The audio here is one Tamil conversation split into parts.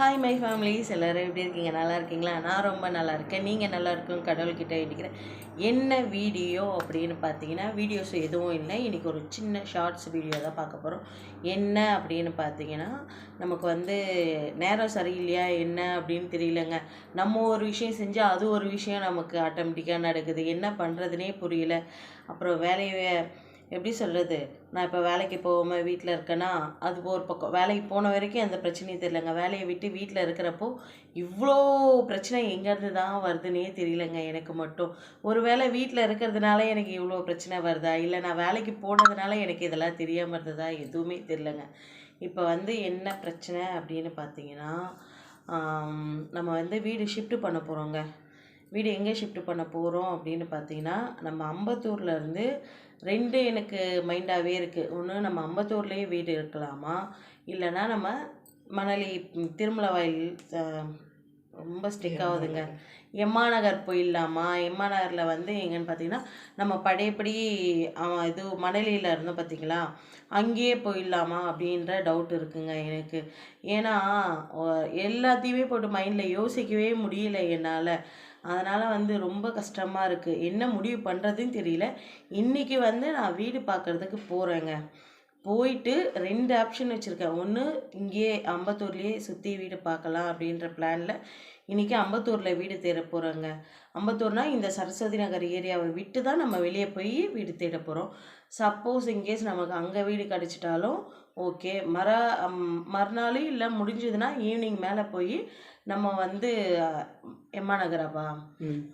ஹாய் மை ஃபேமிலிஸ் எல்லோரும் எப்படி இருக்கீங்க? நல்லா இருக்கீங்களா? நான் ரொம்ப நல்லா இருக்கேன். நீங்கள் நல்லா இருக்கும் கடவுள்கிட்ட வேண்டிக்கிறேன். என்ன வீடியோ அப்படின்னு பார்த்தீங்கன்னா வீடியோஸ் எதுவும் இல்லை. இன்றைக்கி ஒரு சின்ன ஷார்ட்ஸ் வீடியோ தான் பார்க்க போகிறோம் என்ன அப்படின்னு பார்த்தீங்கன்னா நமக்கு வந்து நேரம் சரியில்லையா? என்ன அப்படின்னு தெரியலங்க. நம்ம ஒரு விஷயம் செஞ்சால் அது ஒரு விஷயம் நமக்கு ஆட்டோமேட்டிக்காக நடக்குது. என்ன பண்ணுறதுனே புரியல. அப்புறம் வேலையை எப்படி சொல்கிறது நான் இப்போ வேலைக்கு போகாமல் வீட்டில் இருக்கேன்னா அது ஒரு பக்கம் வேலைக்கு போன வரைக்கும் எந்த பிரச்சனையும் தெரியலங்க. வேலையை விட்டு வீட்டில் இருக்கிறப்போ இவ்வளோ பிரச்சனை எங்கேருந்து தான் வருதுன்னே தெரியலங்க எனக்கு மட்டும். ஒரு வேளை வீட்டில் இருக்கிறதுனால எனக்கு இவ்வளோ பிரச்சனை வருதா? இல்லை நான் வேலைக்கு போனதுனால எனக்கு இதெல்லாம் தெரியாமல் இருந்ததா? எதுவுமே தெரியலங்க. இப்போ வந்து என்ன பிரச்சனை அப்படின்னு பார்த்தீங்கன்னா நம்ம வந்து வீடு ஷிஃப்ட் பண்ண போகிறோங்க வீடு எங்கே ஷிஃப்ட் பண்ண போகிறோம் அப்படின்னு பார்த்தீங்கன்னா நம்ம அம்பத்தூர்ல இருந்து ரெண்டு எனக்கு மைண்டாகவே இருக்குது ஒன்று நம்ம அம்பத்தூர்லேயே வீடு இருக்கலாமா? இல்லைன்னா நம்ம மணலி திருமலவாயில் ரொம்ப ஸ்டிக் ஆகுதுங்க. எம்மா நகர் போயிடலாமா? எம்மா நகரில் வந்து எங்கன்னு பார்த்தீங்கன்னா நம்ம அவன் இது மணலியில் இருந்தோம் பார்த்தீங்களா அங்கேயே போயிடலாமா அப்படின்ற டவுட் இருக்குங்க எனக்கு. ஏன்னா எல்லாத்தையுமே போட்டு மைண்டில் யோசிக்கவே முடியல என்னால். அதனால் வந்து ரொம்ப கஷ்டமாக இருக்குது என்ன முடிவு பண்ணுறதுன்னு தெரியல. இன்றைக்கி வந்து நான் வீடு பார்க்குறதுக்கு போகிறேங்க போயிட்டு ரெண்டு ஆப்ஷன் வச்சுருக்கேன். ஒன்று இங்கேயே அம்பத்தூர்லேயே சுற்றி வீடு பார்க்கலாம் அப்படின்ற பிளானில் இன்றைக்கி அம்பத்தூரில் வீடு தேட போகிறோங்க அம்பத்தூர்னா இந்த சரஸ்வதி நகர் ஏரியாவை விட்டு தான் நம்ம வெளியே போய் வீடு தேட போகிறோம் சப்போஸ் இன்கேஸ் நமக்கு அங்கே வீடு கிடச்சிட்டாலும் ஓகே மற மறுநாள் இல்லை முடிஞ்சதுன்னா ஈவினிங் மேலே போய் நம்ம வந்து எம்மா நகராப்பா?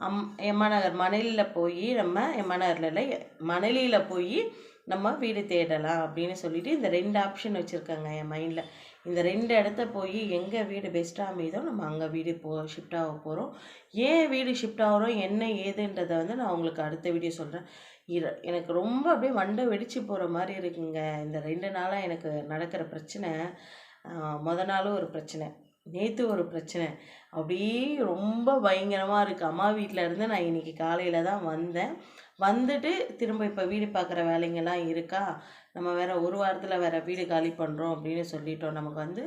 அம் எம்மா நகர் மணலியில் போய் நம்ம எம்மா நகரில் இல்லை மணலியில் போய் நம்ம வீடு தேடலாம் அப்படின்னு சொல்லிட்டு இந்த ரெண்டு ஆப்ஷன் வச்சுருக்காங்க என் மைண்டில் இந்த ரெண்டு இடத்த போய் எங்கே வீடு பெஸ்ட்டாக அமைதோ நம்ம அங்கே வீடு போ ஷிஃப்ட் ஆக போகிறோம் ஏன் வீடு ஷிஃப்ட் ஆகிறோம்? என்ன ஏதுன்றதை வந்து நான் உங்களுக்கு அடுத்த வீடியோ சொல்கிறேன் இர எனக்கு ரொம்ப அப்படியே மண்டை வெடித்து போகிற மாதிரி இருக்குங்க. இந்த ரெண்டு நாளாக எனக்கு நடக்கிற பிரச்சனை மொதல் நாளும் ஒரு பிரச்சனை. நேற்று ஒரு பிரச்சனை. அப்படியே ரொம்ப பயங்கரமாக இருக்குது அம்மா வீட்டில் இருந்து நான் இன்னைக்கு காலையில் தான் வந்தேன். வந்துட்டு திரும்ப இப்போ வீடு பார்க்குற வேலைங்கெல்லாம் இருக்கா? நம்ம வேறு ஒரு வாரத்தில் வேறு வீடு காலி பண்ணுறோம் அப்படின்னு சொல்லிட்டோம். நமக்கு வந்து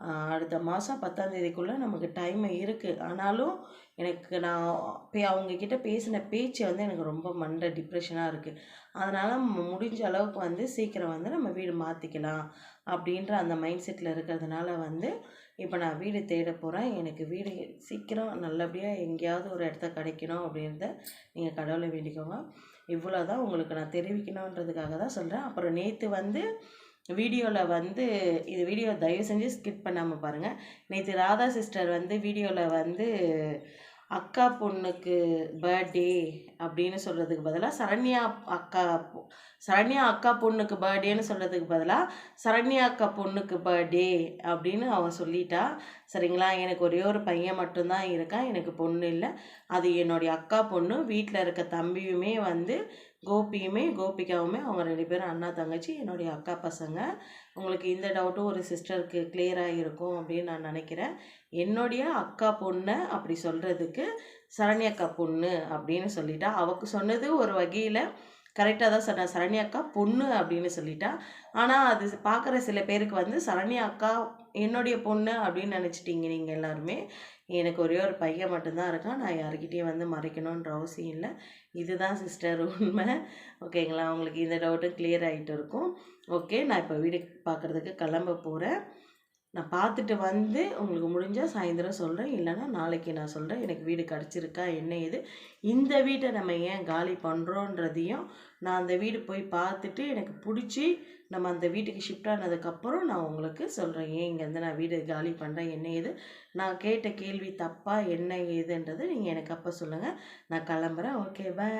அடுத்த மாதம் பத்தாந்தேதிக்குள்ளே நமக்கு டைம் இருக்குது ஆனாலும் எனக்கு நான் போய் அவங்கக்கிட்ட பேசின பேச்சு வந்து எனக்கு ரொம்ப மண்டை டிப்ரெஷனாக இருக்குது அதனால் முடிஞ்ச அளவுக்கு வந்து சீக்கிரம் வந்து நம்ம வீடு மாற்றிக்கலாம் அப்படின்ற அந்த மைண்ட் செட்டில் இருக்கிறதுனால வந்து இப்போ நான் வீடு தேட போகிறேன் எனக்கு வீடு சீக்கிரம் நல்லபடியாக எங்கேயாவது ஒரு இடத்த கிடைக்கணும் அப்படின்றத நீங்கள் கடவுளை வேண்டிக்கோங்க. இவ்வளோ தான் உங்களுக்கு நான் தெரிவிக்கணுன்றதுக்காக தான் சொல்கிறேன் அப்புறம் நேற்று வந்து வீடியோவில் வந்து இது வீடியோ தயவு செஞ்சு ஸ்கிப் பண்ணாமல் பாருங்கள் நேற்று ராதா சிஸ்டர் வந்து வீடியோவில் வந்து அக்கா பொண்ணுக்கு பர்த்டே அப்படின்னு சொல்கிறதுக்கு பதிலாக சரண்யா அக்கா சரண்யா அக்கா பொண்ணுக்கு பர்த்டேன்னு சொல்கிறதுக்கு பதிலாக சரண்யா அக்கா பொண்ணுக்கு பர்த்டே அப்படின்னு அவன் சொல்லிட்டா. சரிங்களா? எனக்கு ஒரே ஒரு பையன் மட்டும்தான் இருக்கான். எனக்கு பொண்ணு இல்லை. அது என்னுடைய அக்கா பொண்ணு. வீட்டில் இருக்க தம்பியுமே வந்து கோபியுமே கோபிகாவுமே அவங்க ரெண்டு பேரும் அண்ணா தங்கச்சி என்னுடைய அக்கா பசங்க. உங்களுக்கு இந்த டவுட்டும் ஒரு சிஸ்டருக்கு கிளியராக இருக்கும் அப்படின்னு நான் நினைக்கிறேன். என்னுடைய அக்கா பொண்ணை அப்படி சொல்கிறதுக்கு சரண்யக்கா பொண்ணு அப்படின்னு சொல்லிட்டா அவக்கு சொன்னது ஒரு வகையில் கரெக்டாக தான் சொன்னேன் சரண்யா அக்கா பொண்ணு அப்படின்னு சொல்லிட்டா. ஆனால் அது பார்க்குற சில பேருக்கு வந்து சரண்யா அக்கா என்னுடைய பொண்ணு அப்படின்னு நினச்சிட்டீங்க நீங்கள் எல்லாருமே. எனக்கு ஒரே ஒரு பையன் மட்டும்தான் இருக்கான். நான் யாருக்கிட்டேயும் வந்து மறைக்கணுன்ற அவசியம் இல்லை. இதுதான் சிஸ்டர் உண்மை. ஓகேங்களா உங்களுக்கு இந்த டவுட்டும் கிளியர் ஆகிட்டு இருக்கும். ஓகே நான் இப்போ வீடு பார்க்குறதுக்கு கிளம்ப போகிறேன் நான் பார்த்துட்டு வந்து உங்களுக்கு முடிஞ்சால் சாயந்தரம் சொல்கிறேன் இல்லைன்னா நாளைக்கு நான் சொல்கிறேன் எனக்கு வீடு கிடச்சிருக்கா என்ன இது இந்த வீட்டை நம்ம ஏன் காலி பண்ணுறோன்றதையும் நான் அந்த வீடு போய் பார்த்துட்டு எனக்கு பிடிச்சி நம்ம அந்த வீட்டுக்கு ஷிஃப்ட் ஆனதுக்கப்புறம் நான் உங்களுக்கு சொல்கிறேன் ஏன் இங்கேருந்து நான் வீடு காலி பண்ணுறேன் என்ன இது நான் கேட்ட கேள்வி தப்பாக என்ன ஏதுன்றது நீங்கள் எனக்கு அப்போ சொல்லுங்கள் நான் கிளம்புறேன். Okay bye